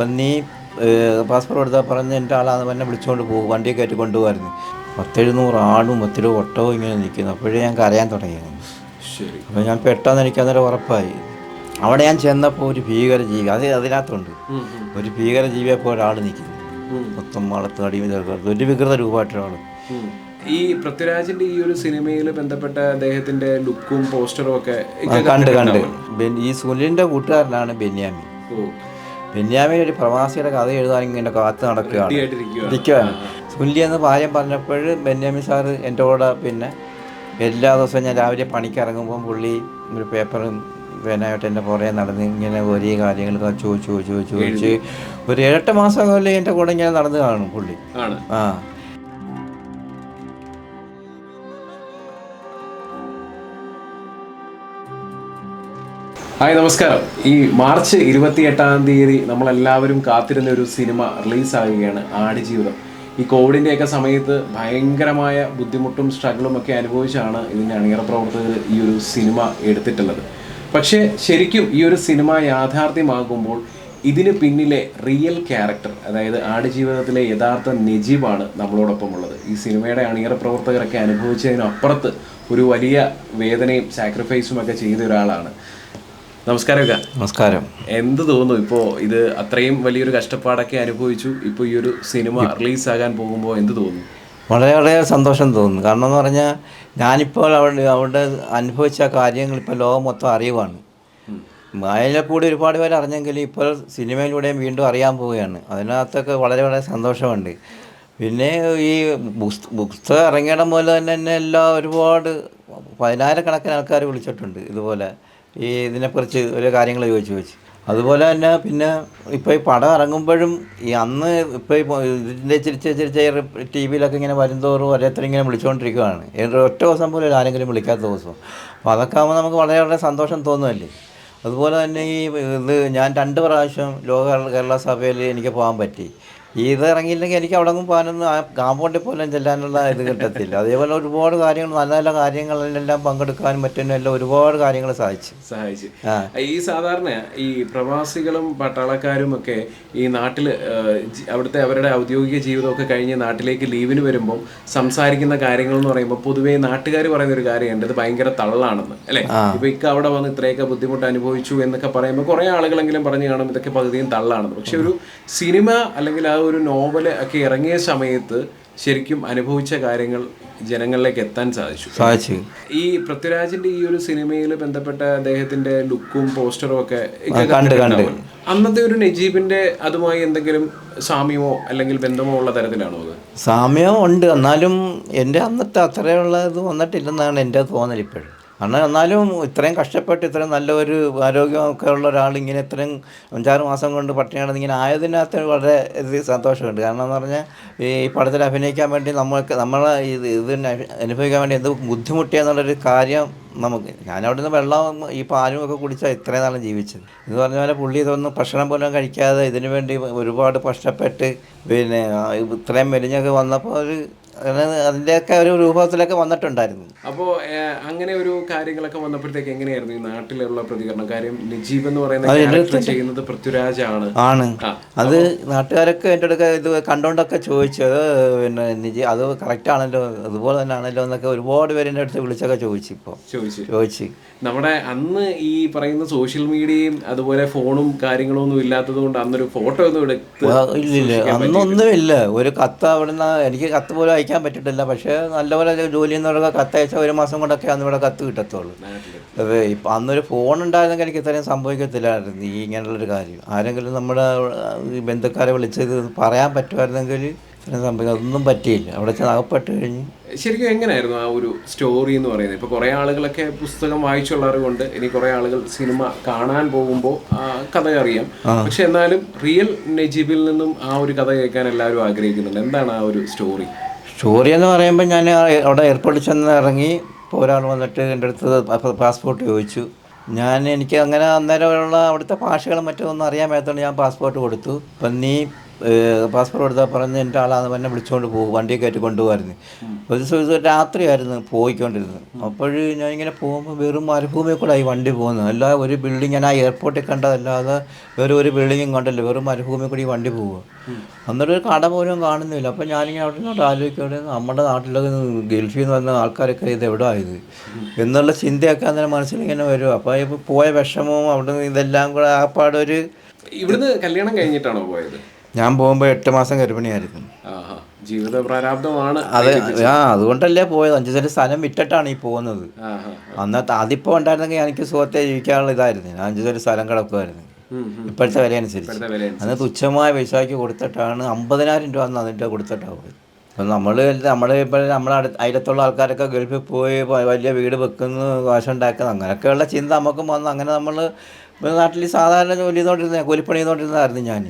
അപ്പം നീ പാസ്പോർട്ട് എടുത്താൽ പറഞ്ഞ് എന്റെ ആളാന്ന് പറഞ്ഞെ വിളിച്ചുകൊണ്ട് പോകും. വണ്ടിയെ കയറ്റി കൊണ്ടുപോകായിരുന്നു. പത്തെഴുന്നൂറ് ആടും പത്തിലും ഒട്ടവും ഇങ്ങനെ നിൽക്കുന്നു. അപ്പോഴേ ഞാൻ കരയാൻ തുടങ്ങിയത്. ശരി. അപ്പോൾ ഞാൻ പെട്ടെന്ന് എനിക്ക് അന്നേരം ഉറപ്പായി. അവിടെ ഞാൻ ചെന്നപ്പോൾ ഒരു ഭീകര ജീവി അത് അതിനകത്തുണ്ട്. ഒരു ഭീകര ജീവിയെ പോലെ ഒരാൾ നിൽക്കുന്നു. മൊത്തം വളർത്ത് അടിയും ഒരു വികൃത രൂപമായിട്ടൊരാൾ. ഈ പൃഥ്വിരാജിന്റെ ഈ ഒരു സിനിമയിൽ ബന്ധപ്പെട്ട അദ്ദേഹത്തിന്റെ ലുക്കും പോസ്റ്ററും ഒക്കെ കണ്ട് കണ്ട്. ഈ സുനിലിന്റെ കൂട്ടുകാരനാണ് ബെന്യാമി ബെന്യാമിൻ ഒരു പ്രവാസിയുടെ കഥ എഴുതാൻ ഇങ്ങനെ കാത്തു നടക്കുകയാണ്. ഇരിക്കുകയാണ് സുനിലി എന്ന് കാര്യം പറഞ്ഞപ്പോൾ ബെന്യാമിൻ സാറ് എന്റെ കൂടെ പിന്നെ എല്ലാ ദിവസവും ഞാൻ രാവിലെ പണിക്ക് ഇറങ്ങുമ്പോൾ പുള്ളി ഒരു പേപ്പറും പേനായിട്ട് എന്റെ പുറകെ നടന്ന് ഇങ്ങനെ ഒരേ കാര്യങ്ങളൊക്കെ ചോദിച്ചു ചോദിച്ചു ചോദിച്ചു ഒരു ഏഴെട്ട് മാസം കൊല്ലം എന്റെ കൂടെ ഇങ്ങനെ നടന്ന് കാണും പുള്ളി. ആ. ഹായ് നമസ്കാരം. ഈ മാർച്ച് ഇരുപത്തി എട്ടാം തീയതി നമ്മളെല്ലാവരും കാത്തിരുന്ന ഒരു സിനിമ റിലീസാകുകയാണ് ആടുജീവിതം. ഈ കോവിഡിന്റെയൊക്കെ സമയത്ത് ഭയങ്കരമായ ബുദ്ധിമുട്ടും സ്ട്രഗിളും ഒക്കെ അനുഭവിച്ചാണ് ഇതിന്റെ അണിയറ പ്രവർത്തകർ ഈ ഒരു സിനിമ എടുത്തിട്ടുള്ളത്. പക്ഷേ ശരിക്കും ഈ ഒരു സിനിമ യാഥാർത്ഥ്യമാകുമ്പോൾ ഇതിന് പിന്നിലെ റിയൽ ക്യാരക്ടർ അതായത് ആടുജീവിതത്തിലെ യഥാർത്ഥ നജീബാണ് നമ്മളോടൊപ്പം ഉള്ളത് ഈ സിനിമയുടെ അണിയറ പ്രവർത്തകരൊക്കെ അനുഭവിച്ചതിനപ്പുറത്ത് ഒരു വലിയ വേദനയും സാക്രിഫൈസും ഒക്കെ ചെയ്ത ഒരാളാണ് നമസ്കാരം. നമസ്കാരം. എന്ത് തോന്നുന്നു? ഇപ്പോൾ ഇത് അത്രയും വലിയൊരു കഷ്ടപ്പാടൊക്കെ അനുഭവിച്ചു. ഇപ്പോൾ ഈ ഒരു സിനിമ റിലീസ് ആകാൻ പോകുമ്പോൾ എന്ത് തോന്നുന്നു? വളരെ വളരെ സന്തോഷം തോന്നുന്നു. കാരണം എന്ന് പറഞ്ഞാൽ ഞാനിപ്പോൾ അവിടെ അവിടെ അനുഭവിച്ച കാര്യങ്ങൾ ഇപ്പോൾ ലോകം മൊത്തം അറിയുവാണ്. വായനയിൽ കൂടി ഒരുപാട് പേര് അറിഞ്ഞെങ്കിൽ ഇപ്പോൾ സിനിമയിലൂടെയും വീണ്ടും അറിയാൻ പോവുകയാണ്. അതിനകത്തൊക്കെ വളരെ വളരെ സന്തോഷമുണ്ട്. പിന്നെ ഈ പുസ്ത- പുസ്തകം ഇറങ്ങിയിടം പോലെ തന്നെ എന്നെ എല്ലാ ഒരുപാട് പതിനായിരക്കണക്കിന് ആൾക്കാർ വിളിച്ചിട്ടുണ്ട് ഇതുപോലെ. ഈ ഇതിനെക്കുറിച്ച് ഓരോ കാര്യങ്ങൾ ചോദിച്ചു ചോദിച്ചു. അതുപോലെ തന്നെ പിന്നെ ഇപ്പോൾ ഈ പടം ഇറങ്ങുമ്പോഴും ഈ അന്ന് ഇപ്പോൾ ഈ ഇതിന്റെ ചിരിച്ച ചിരിച്ച ടി വിയിലൊക്കെ ഇങ്ങനെ വരുംതോറും ഓരോരുത്തരും ഇങ്ങനെ വിളിച്ചുകൊണ്ടിരിക്കുകയാണ് ഒറ്റ ദിവസം പോലും ആരെങ്കിലും വിളിക്കാത്ത ദിവസം. അപ്പോൾ അതൊക്കെ ആകുമ്പോൾ നമുക്ക് വളരെ വളരെ സന്തോഷം തോന്നുമല്ലേ അതുപോലെ തന്നെ ഈ ഇത് ഞാൻ രണ്ട് പ്രാവശ്യം ലോക കേരള സഭയിൽ എനിക്ക് പോകാൻ പറ്റി. ഇത് ഇറങ്ങിയില്ലെങ്കിൽ എനിക്ക് അവിടെ ഒന്നും പോകാനൊന്നും ആ കാമ്പൗണ്ടിൽ പോലും ചെല്ലാനുള്ള ഇത് കിട്ടത്തില്ല. അതേപോലെ ഒരുപാട് കാര്യങ്ങൾ നല്ല നല്ല കാര്യങ്ങളിലെല്ലാം പങ്കെടുക്കാനും മറ്റൊന്നും എല്ലാം ഒരുപാട് കാര്യങ്ങൾ സാധിച്ചു സഹായിച്ചു. ഈ സാധാരണ ഈ പ്രവാസികളും പട്ടാളക്കാരും ഒക്കെ ഈ നാട്ടിൽ അവിടുത്തെ അവരുടെ ഔദ്യോഗിക ജീവിതമൊക്കെ കഴിഞ്ഞ് നാട്ടിലേക്ക് ലീവിന് വരുമ്പോൾ സംസാരിക്കുന്ന കാര്യങ്ങൾ എന്ന് പറയുമ്പോൾ പൊതുവേ നാട്ടുകാർ പറയുന്ന ഒരു കാര്യമുണ്ട്. ഇത് ഭയങ്കര തള്ളാണെന്ന് അല്ലേ? ഇപ്പൊ ഇക്ക അവിടെ വന്ന് ഇത്രയൊക്കെ ബുദ്ധിമുട്ട് അനുഭവിച്ചു എന്നൊക്കെ പറയുമ്പോൾ കുറെ ആളുകളെങ്കിലും പറഞ്ഞു കാണും ഇതൊക്കെ പകുതിയും തള്ളാണെന്ന്. പക്ഷെ ഒരു സിനിമ അല്ലെങ്കിൽ ആ ഒരു നോവൽ ഒക്കെ ഇറങ്ങിയ സമയത്ത് ശരിക്കും അനുഭവിച്ച കാര്യങ്ങൾ ജനങ്ങളിലേക്ക് എത്താൻ സാധിച്ചു. സാധിച്ചു. ഈ പൃഥ്വിരാജിന്റെ ഈ ഒരു സിനിമയിൽ ബന്ധപ്പെട്ട അദ്ദേഹത്തിന്റെ ലുക്കും പോസ്റ്ററും ഒക്കെ അന്നത്തെ ഒരു നജീബിന്റെ അതുമായി എന്തെങ്കിലും സാമ്യമോ അല്ലെങ്കിൽ ബന്ധമോ ഉള്ള തരത്തിലാണോ അത്? സാമ്യം ഉണ്ട്. എന്നാലും എന്റെ അന്നത്തെ അത്രയുള്ള ഇത് വന്നിട്ടില്ലെന്നാണ് എന്റെ തോന്നൽ ഇപ്പോഴും. കാരണം എന്നാലും ഇത്രയും കഷ്ടപ്പെട്ട് ഇത്രയും നല്ലൊരു ആരോഗ്യമൊക്കെ ഉള്ള ഒരാൾ ഇങ്ങനെ ഇത്രയും അഞ്ചാറ് മാസം കൊണ്ട് പട്ടിണി ഇങ്ങനെ ആയതിനകത്ത് വളരെ ഇത് സന്തോഷമുണ്ട്. കാരണം എന്ന് പറഞ്ഞാൽ ഈ പടത്തിൽ അഭിനയിക്കാൻ വേണ്ടി നമ്മൾക്ക് നമ്മളെ ഇത് ഇതിന് അനുഭവിക്കാൻ വേണ്ടി എന്ത് ബുദ്ധിമുട്ടിയെന്നുള്ളൊരു കാര്യം നമുക്ക് ഞാനവിടെ നിന്ന് വെള്ളം ഈ പാലും ഒക്കെ കുടിച്ചാൽ ഇത്രയും നാളും ജീവിച്ചത്. എന്ന് പറഞ്ഞ പോലെ പുള്ളി ഇതൊന്നും ഭക്ഷണം പോലും കഴിക്കാതെ ഇതിനു വേണ്ടി ഒരുപാട് കഷ്ടപ്പെട്ട് പിന്നെ ഇത്രയും മെലിഞ്ഞൊക്കെ വന്നപ്പോൾ ഒരു അതിന്റെയൊക്കെ ഒരു രൂപത്തിലൊക്കെ വന്നിട്ടുണ്ടായിരുന്നു. അപ്പോ അങ്ങനെ ഒരു കാര്യങ്ങളൊക്കെ വന്നപ്പോഴത്തേക്ക് എങ്ങനെയായിരുന്നു ഈ നാട്ടിലുള്ള പ്രതികരണം? കാര്യം നജീബ് എന്ന് പറയുന്ന ക്യാരക്ടർ ചെയ്യുന്നത് പൃഥ്വിരാജാണ് ആണ്. അത് നാട്ടുകാരൊക്കെ എന്റെ അടുക്ക ഇത് കണ്ടോണ്ടൊക്കെ ചോദിച്ചത് പിന്നെ നിജി അത് കറക്റ്റ് ആണല്ലോ അതുപോലെ തന്നെ ആണല്ലോ എന്നൊക്കെ ഒരുപാട് പേര് എന്റെ അടുത്ത് വിളിച്ചൊക്കെ ചോദിച്ചു ഇപ്പോൾ ചോദിച്ചു. ചോദിച്ചു. നമ്മുടെ അന്ന് ഈ പറയുന്ന സോഷ്യൽ മീഡിയയും അതുപോലെ ഫോണും കാര്യങ്ങളും ഒന്നും ഇല്ലാത്തത് കൊണ്ട് അന്നൊരു ഫോട്ടോ ഒന്നും എടുത്ത് ഇല്ലില്ല. അന്നൊന്നുമില്ല. ഒരു കത്ത് അവിടുന്ന് എനിക്ക് കത്ത് പോലും അയക്കാൻ പറ്റിയിട്ടില്ല പക്ഷേ നല്ലപോലെ ജോലി എന്നൊക്കെ കത്ത് അയച്ചാൽ ഒരു മാസം കൊണ്ടൊക്കെ അന്ന് ഇവിടെ കത്ത് കിട്ടത്തുള്ളൂ. ഇപ്പം അന്നൊരു ഫോൺ ഉണ്ടായിരുന്നെങ്കിൽ എനിക്ക് ഇത്രയും സംഭവിക്കത്തില്ലായിരുന്നു. ഈ ഇങ്ങനെയുള്ളൊരു കാര്യം. ആരെങ്കിലും നമ്മുടെ ബന്ധുക്കാരെ വിളിച്ചത് പറയാൻ പറ്റുമായിരുന്നെങ്കിൽ ഇത്രയും സംഭവിക്കും അതൊന്നും പറ്റിയില്ല. അവിടെ ചെന്ന് അകപ്പെട്ട് കഴിഞ്ഞ്. ശരിക്കും എങ്ങനെയായിരുന്നു ആ ഒരു സ്റ്റോറി എന്ന് പറയുന്നത്? ഇപ്പൊ കുറെ ആളുകളൊക്കെ പുസ്തകം വായിച്ചുള്ളവർ കൊണ്ട് ഇനി കുറെ ആളുകൾ സിനിമ കാണാൻ പോകുമ്പോൾ ആ കഥ അറിയാം. പക്ഷെ എന്നാലും റിയൽ നജീബിൽ നിന്നും ആ ഒരു കഥ കേൾക്കാൻ എല്ലാവരും ആഗ്രഹിക്കുന്നുണ്ട്. എന്താണ് ആ ഒരു സ്റ്റോറി സ്റ്റോറി എന്ന് പറയുമ്പോൾ ഞാൻ അവിടെ എയർപോർട്ടിൽ ചെന്ന് ഇറങ്ങി ഒരാൾ വന്നിട്ട് എന്റെ അടുത്ത് പാസ്പോർട്ട് ചോദിച്ചു. ഞാൻ എനിക്ക് അങ്ങനെ അന്നേരമുള്ള അവിടുത്തെ ഭാഷകളും മറ്റും ഒന്നും അറിയാൻ മേത്തോണ്ട് ഞാൻ പാസ്പോർട്ട് കൊടുത്തു. അപ്പം നീ പാസ്പോർട്ട് എടുത്താൽ പറഞ്ഞ് എന്റെ ആളാന്ന് എന്നെ വിളിച്ചുകൊണ്ട് പോകും വണ്ടിയെ കയറ്റി കൊണ്ടുപോകായിരുന്നു ഒരു ദിവസം രാത്രിയായിരുന്നു പോയിക്കൊണ്ടിരുന്നത്. അപ്പോൾ ഞാൻ ഇങ്ങനെ പോകുമ്പോൾ വെറും മരുഭൂമിയിൽ കൂടെ ഈ വണ്ടി പോകുന്നത്. അല്ല ഒരു ബിൽഡിംഗ് ഞാൻ ആ എയർപോർട്ടിൽ കണ്ടതല്ലാതെ വേറെ ഒരു ബിൽഡിങ്ങും കണ്ടല്ലോ. വെറും മരുഭൂമിയിൽ കൂടി ഈ വണ്ടി പോകുക അന്നേരം ഒരു കട പോലും കാണുന്നില്ല. അപ്പോൾ ഞാനിങ്ങനെ അവിടെ നിന്നോട്ട് ആലോചിക്കുകയാണ് നമ്മുടെ നാട്ടിലൊക്കെ ഗൾഫിൽ നിന്ന് വന്ന ആൾക്കാരൊക്കെ ഇത് എവിടെ ആയത് എന്നുള്ള ചിന്തയൊക്കെ അന്നേരം മനസ്സിലിങ്ങനെ വരും അപ്പോൾ പോയ വിഷമവും അവിടെ നിന്ന് ഇതെല്ലാം കൂടെ ആ പാടൊരു ഇവിടുന്ന് കല്യാണം കഴിഞ്ഞിട്ടാണോ പോയത്? ഞാൻ പോകുമ്പോൾ എട്ട് മാസം ഗർഭിണിയായിരുന്നു. ജീവിത പ്രാരാബ്ദമാണ് അതെ ആ അതുകൊണ്ടല്ലേ പോയത്. അഞ്ചു സെന്റ് സ്ഥലം വിറ്റിട്ടാണ് ഈ പോകുന്നത്. അന്നത്തെ അതിപ്പോൾ ഉണ്ടായിരുന്നെങ്കിൽ എനിക്ക് സുഖത്തെ ജീവിക്കാനുള്ള ഇതായിരുന്നു. ഞാൻ അഞ്ചു സെന്റ് സ്ഥലം കിടക്കുമായിരുന്നു. ഇപ്പോഴത്തെ വില അനുസരിച്ച്. അന്ന് തുച്ഛമായ പൈസയ്ക്ക് കൊടുത്തിട്ടാണ് അമ്പതിനായിരം രൂപ അന്ന് അതിന്റെ കൊടുത്തിട്ടാണ് പോയത് അപ്പം നമ്മൾ നമ്മൾ ഇപ്പോൾ നമ്മളെ അടുത്ത് അയലത്തുള്ള ആൾക്കാരൊക്കെ ഗൾഫിൽ പോയി വലിയ വീട് വെക്കുന്നു കാശുണ്ടാക്കുന്നു അങ്ങനെയൊക്കെയുള്ള ചിന്ത നമുക്കും വന്നു അങ്ങനെ നമ്മൾ നാട്ടിൽ സാധാരണ ജോലി ചെയ്തുകൊണ്ടിരുന്ന കൂലിപ്പണി ചെയ്തുകൊണ്ടിരുന്നതായിരുന്നു ഞാൻ.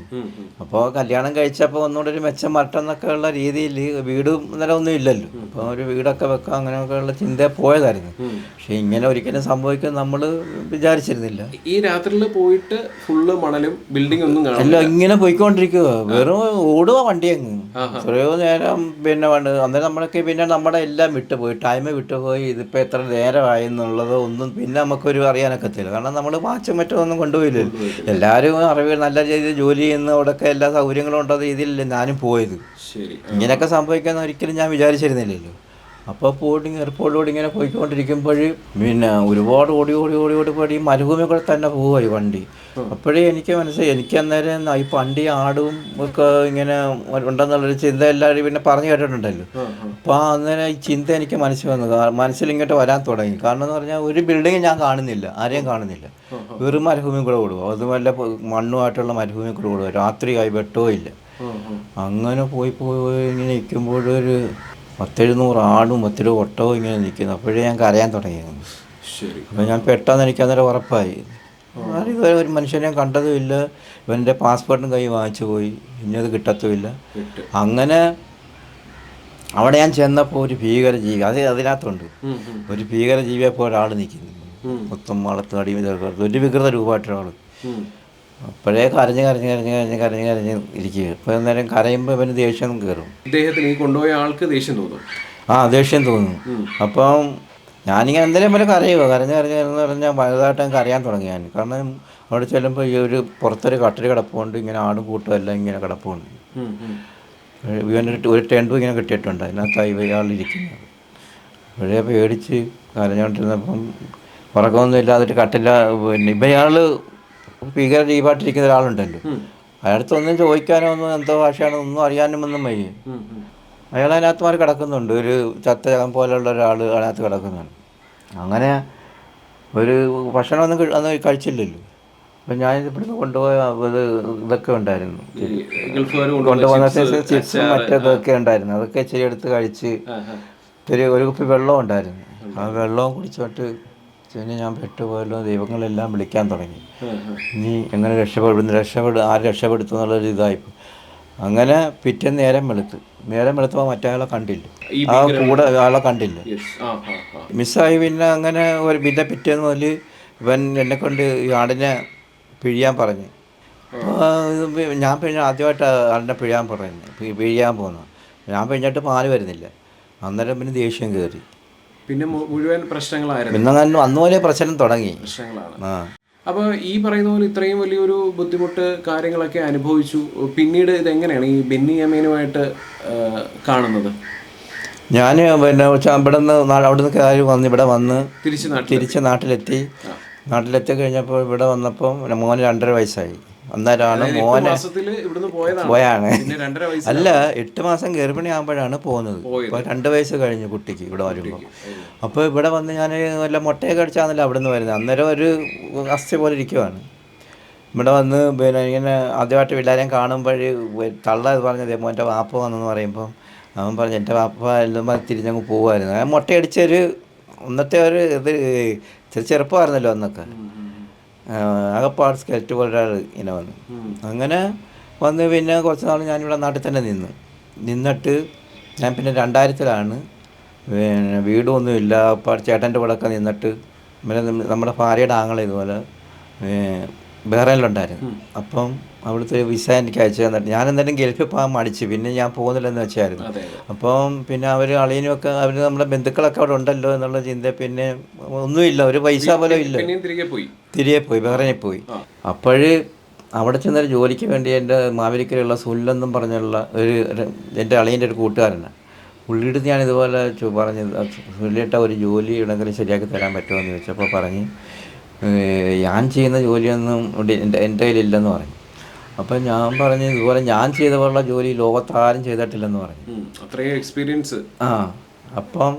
അപ്പോൾ കല്യാണം കഴിച്ചപ്പോൾ ഒന്നുകൂടെ ഒരു മെച്ചം വരട്ടെന്നൊക്കെ ഉള്ള രീതിയിൽ വീടും ഇന്നലെ ഒന്നും ഇല്ലല്ലോ. അപ്പോൾ ഒരു വീടൊക്കെ വെക്കാം അങ്ങനെയൊക്കെ ഉള്ള ചിന്ത പോയതായിരുന്നു. പക്ഷെ ഇങ്ങനെ ഒരിക്കലും സംഭവിക്കും നമ്മൾ വിചാരിച്ചിരുന്നില്ല. ഈ രാത്രിയിൽ പോയിട്ട് ഫുള്ള് മണലും ബിൽഡിംഗ് ഒന്നും അല്ല ഇങ്ങനെ പോയിക്കൊണ്ടിരിക്കുക വെറും ഓടുക വണ്ടി അങ്ങ്. എത്രയോ നേരം പിന്നെ വേണ്ട അന്നേരം നമ്മളൊക്കെ പിന്നെ നമ്മുടെ എല്ലാം വിട്ടുപോയി ടൈം വിട്ടുപോയി ഇതിപ്പോൾ എത്ര നേരമായി എന്നുള്ളത് ഒന്നും പിന്നെ നമുക്കൊരു അറിയാനൊക്കത്തില്ല. കാരണം നമ്മൾ വാച്ചും മറ്റും ഒന്നും കൊണ്ടുപോയില്ലല്ലോ എല്ലാവരും അറിവ് നല്ല രീതിയിൽ ജോലി ചെയ്യുന്ന അവിടെയൊക്കെ എല്ലാ സൗകര്യങ്ങളും ഉണ്ടോ രീതിയിലല്ലേ ഞാനും പോയത്. ഇങ്ങനെയൊക്കെ സംഭവിക്കാന്ന് ഒരിക്കലും ഞാൻ വിചാരിച്ചിരുന്നില്ലല്ലോ. അപ്പോൾ പോയിട്ട് എയർപോർട്ടിലൂടെ ഇങ്ങനെ പോയിക്കൊണ്ടിരിക്കുമ്പോൾ പിന്നെ ഒരുപാട് ഓടി ഓടി ഓടി ഓടി പോയി ഈ മരുഭൂമി കൂടെ തന്നെ പോവുമായി വണ്ടി അപ്പോഴേ എനിക്ക് മനസ്സിലായി എനിക്ക് അന്നേരം ഈ പണ്ടി ആടും ഒക്കെ ഇങ്ങനെ ഉണ്ടെന്നുള്ളൊരു ചിന്ത എല്ലാവരും പിന്നെ പറഞ്ഞു കേട്ടിട്ടുണ്ടല്ലോ. അപ്പോൾ ആ അന്നേരം ഈ ചിന്ത എനിക്ക് മനസ്സിൽ വന്നു മനസ്സിൽ ഇങ്ങോട്ട് വരാൻ തുടങ്ങി. കാരണം എന്ന് പറഞ്ഞാൽ ഒരു ബിൽഡിങ് ഞാൻ കാണുന്നില്ല ആരെയും കാണുന്നില്ല. വെറും മരുഭൂമി കൂടെ ഓടുക അതുമല്ല മണ്ണുമായിട്ടുള്ള മരുഭൂമി കൂടെ ഓടുക രാത്രിയായി വെട്ടവും ഇല്ല. അങ്ങനെ പോയി പോയി പോയി ഇങ്ങനെ നിൽക്കുമ്പോഴൊരു പത്തെഴുന്നൂറ് ആടും പത്തിരോ ഒട്ടവും ഇങ്ങനെ നിൽക്കുന്നു. അപ്പോഴേ ഞാൻ കരയാൻ തുടങ്ങിയത് ശരി. അപ്പോൾ ഞാൻ പെട്ടെന്ന് എനിക്ക് അന്നേരം ഉറപ്പായി. ഇതുവരെ ഒരു മനുഷ്യനെ കണ്ടതുമില്ല. ഇവന്റെ പാസ്പോർട്ടും കൈ വാങ്ങിച്ചു പോയി. ഇനി അത് കിട്ടത്തുമില്ല. അങ്ങനെ അവിടെ ഞാൻ ചെന്നപ്പോൾ ഒരു ഭീകര ജീവി അത് അതിനകത്തുണ്ട്. ഒരു ഭീകര ജീവിയെ പോലെ ഒരാൾ നിൽക്കുന്നു. മൊത്തം വളർത്ത് അടിയും ഇതൊക്കെ ഒരു വികൃത രൂപമായിട്ടൊരാൾ. അപ്പോഴേ കരഞ്ഞ് കരഞ്ഞ് കരഞ്ഞ് കരഞ്ഞ് കരഞ്ഞ് കരഞ്ഞ് ഇരിക്കുക. ഇപ്പോൾ അന്നേരം കരയുമ്പോൾ ഇവന് ദേഷ്യം കയറും ഇദ്ദേഹത്തിന് ഈ കൊണ്ടുപോയ ആൾക്ക് ദേഷ്യം തോന്നും. ആ ദേഷ്യം തോന്നും. അപ്പം ഞാനിങ്ങനെ എന്തെങ്കിലും പോലെ കരയുക കരഞ്ഞ് കരഞ്ഞ് കരഞ്ഞ് പറഞ്ഞാൽ വലുതായിട്ട് ഞാൻ കരയാൻ തുടങ്ങി ഞാൻ. കാരണം അവിടെ ചെല്ലുമ്പോൾ ഈ ഒരു പുറത്തൊരു കട്ടിൽ കിടപ്പുണ്ട്. ഇങ്ങനെ ആടും കൂട്ടും എല്ലാം ഇങ്ങനെ കിടപ്പുണ്ട്. ഇവന്റെ ഒരു ടെൻഡും ഇങ്ങനെ കിട്ടിയിട്ടുണ്ട്. അതിനകത്തായി ഇയാളിരിക്കുന്നത് അപ്പോഴേ പേടിച്ച് കരഞ്ഞുകൊണ്ടിരുന്നപ്പം ഉറക്കമൊന്നും ഇല്ലാതിട്ട് കട്ടില്ല. പിന്നെ ഇപ്പം ഇയാൾ ഭീകര ഡീപായിട്ടിരിക്കുന്ന ഒരാളുണ്ടല്ലോ. അയാളടുത്ത് ഒന്നും ചോദിക്കാനോ ഒന്നും എന്തോ ഭാഷയാണോ ഒന്നും അറിയാനും ഒന്നും വയ്യ. അയാൾ അതിനകത്ത് മാറി കിടക്കുന്നുണ്ട്. ഒരു ചത്തകം പോലെയുള്ള ഒരാൾ അതിനകത്ത് കിടക്കുന്നുണ്ട്. അങ്ങനെ ഒരു ഭക്ഷണമൊന്നും ഒന്നും അന്ന് കഴിച്ചില്ലല്ലോ. അപ്പം ഞാൻ ഇവിടുന്ന് കൊണ്ടുപോയ ഇത് ഇതൊക്കെ ഉണ്ടായിരുന്നു. കൊണ്ടുപോകുന്ന ചിപ്സും മറ്റേതൊക്കെ ഉണ്ടായിരുന്നു. അതൊക്കെ ഇച്ചിരി എടുത്ത് കഴിച്ച് ഒരു കുപ്പി വെള്ളം ഉണ്ടായിരുന്നു. ആ വെള്ളവും കുടിച്ചോട്ട് പിന്നെ ഞാൻ പെട്ടുപോയല്ലോ ദൈവങ്ങളെല്ലാം വിളിക്കാൻ തുടങ്ങി. നീ എങ്ങനെ രക്ഷപ്പെടുന്നു രക്ഷപ്പെടും ആര് രക്ഷപ്പെടുത്തും എന്നുള്ളൊരു ഇതായിപ്പോൾ അങ്ങനെ പിറ്റേ നേരം വെളുത്ത്. നേരം വെളുത്തപ്പോൾ മറ്റേ കണ്ടില്ല. ആ കൂടെ ആളെ കണ്ടില്ല. മിസ്സായി പിന്നെ അങ്ങനെ ഒരു പിന്നെ പിറ്റേന്ന് മുതൽ ഇവൻ എന്നെ കൊണ്ട് ഈ ആടിനെ പിഴിയാൻ പറഞ്ഞു. ഞാൻ പിന്നെ ആദ്യമായിട്ട് ആടിനെ പിഴിയാൻ പറയുന്നത്. പി- പിഴിയാൻ പോകുന്നു ഞാൻ പിഴിഞ്ഞിട്ട് പാൽ വരുന്നില്ല. അന്നേരം പിന്നെ ദേഷ്യം കയറി പിന്നെ മുഴുവൻ പ്രശ്നങ്ങളായിരുന്നു. പിന്നെ അങ്ങനെ അന്ന് പോലെ പ്രശ്നം തുടങ്ങി. പ്രശ്നങ്ങളാണ്. അപ്പൊ അപ്പോൾ ഈ പറയുന്ന പോലെ ഇത്രയും വലിയൊരു ബുദ്ധിമുട്ട് കാര്യങ്ങളൊക്കെ അനുഭവിച്ചു. പിന്നീട് ഇതെങ്ങനെയാണ് ഈ ബെന്നി അമീനുമായിട്ട് കാണുന്നത്? ഞാൻ പിന്നെ ഇവിടെ നിന്ന് അവിടെ നിന്ന് കാര്യം വന്ന് ഇവിടെ വന്ന് തിരിച്ച് തിരിച്ച് നാട്ടിലെത്തി. നാട്ടിലെത്തി കഴിഞ്ഞപ്പോൾ ഇവിടെ വന്നപ്പോൾ മോന് രണ്ടര വയസ്സായി. അന്നേരമാണ് മോനെ പോയാണ്. അല്ല എട്ട് മാസം ഗർഭിണി ആകുമ്പോഴാണ് പോകുന്നത് ഇപ്പോൾ രണ്ട് വയസ്സ് കഴിഞ്ഞു കുട്ടിക്ക് ഇവിടെ വരുമ്പോൾ അപ്പോൾ ഇവിടെ വന്ന് ഞാൻ വല്ല മുട്ടയൊക്കെ അടിച്ചാന്നല്ലോ അവിടെ നിന്ന് വരുന്നത്. അന്നേരം ഒരു അസ്ഥി പോലെ ഇരിക്കുവാണ്. ഇവിടെ വന്ന് പിന്നെ ഇങ്ങനെ ആദ്യമായിട്ട് എല്ലാവരെയും കാണുമ്പോൾ തള്ള ഇത് പറഞ്ഞത്. മോന്റെ വാപ്പ വന്നെന്ന് പറയുമ്പം അവൻ പറഞ്ഞു എന്റെ വാപ്പ എല്ലാം തിരിഞ്ഞങ്ങ് പോകുമായിരുന്നു മുട്ടയടിച്ചൊരു അന്നത്തെ ഒരു ഇത് ചെറു ചെറുപ്പമായിരുന്നല്ലോ അന്നൊക്കെ. അകപ്പാട് സ്കെൽറ്റ് പോലെ ഇങ്ങനെ വന്നു. അങ്ങനെ വന്ന് പിന്നെ കുറച്ച് നാൾ ഞാനിവിടെ നാട്ടിൽ തന്നെ നിന്നു. നിന്നിട്ട് ഞാൻ പിന്നെ രണ്ടായിരത്തിലാണ് പിന്നെ വീടൊന്നുമില്ല അപ്പാട് ചേട്ടന്റെ കൂടെ നിന്നിട്ട് പിന്നെ നമ്മ- നമ്മുടെ ഭാര്യയുടെ ആങ്ങളെ ഇതുപോലെ ബഹ്റൈനിലുണ്ടായിരുന്നു അപ്പം അവിടുത്തെ വിസ എനിക്ക് അയച്ചു തന്നിട്ട് ഞാൻ എന്തായാലും ഗൾഫിൽ പോകാൻ മടിച്ചു. പിന്നെ ഞാൻ പോകുന്നില്ലെന്ന് വെച്ചായിരുന്നു. അപ്പം പിന്നെ അവർ അളിയനുമൊക്കെ അവർ നമ്മുടെ ബന്ധുക്കളൊക്കെ അവിടെ ഉണ്ടല്ലോ എന്നുള്ള ചിന്ത പിന്നെ ഒന്നുമില്ല. ഒരു പൈസ പോലും ഇല്ല. തിരികെ പോയി. തിരികെ പോയി ബഹ്റൈനിൽ പോയി. അപ്പോഴ് അവിടെ ചെന്നൊരു ജോലിക്ക് വേണ്ടി എന്റെ മാവേലിക്കരയുള്ള സുല്ലെന്നും പറഞ്ഞുള്ള ഒരു എന്റെ അളിയന്റെ ഒരു കൂട്ടുകാരനാണ് പുള്ളിയുടെ ഞാൻ ഇതുപോലെ പറഞ്ഞു പുള്ളിയിട്ട ഒരു ജോലി എവിടെയെങ്കിലും ശരിയാക്കി തരാൻ പറ്റുമോ എന്ന് ചോദിച്ചപ്പോൾ പറഞ്ഞ് "ഏഹ്, ഞാൻ ചെയ്യുന്ന ജോലിയൊന്നും ഇവിടെ എന്റെ എന്റെ കയ്യിലില്ലെന്ന് പറഞ്ഞു. അപ്പം ഞാൻ പറഞ്ഞു ഇതുപോലെ ഞാൻ ചെയ്ത പോലുള്ള ജോലി ലോകത്താരും ചെയ്തിട്ടില്ലെന്ന് പറഞ്ഞു. അത്രയും എക്സ്പീരിയൻസ് ആ അപ്പം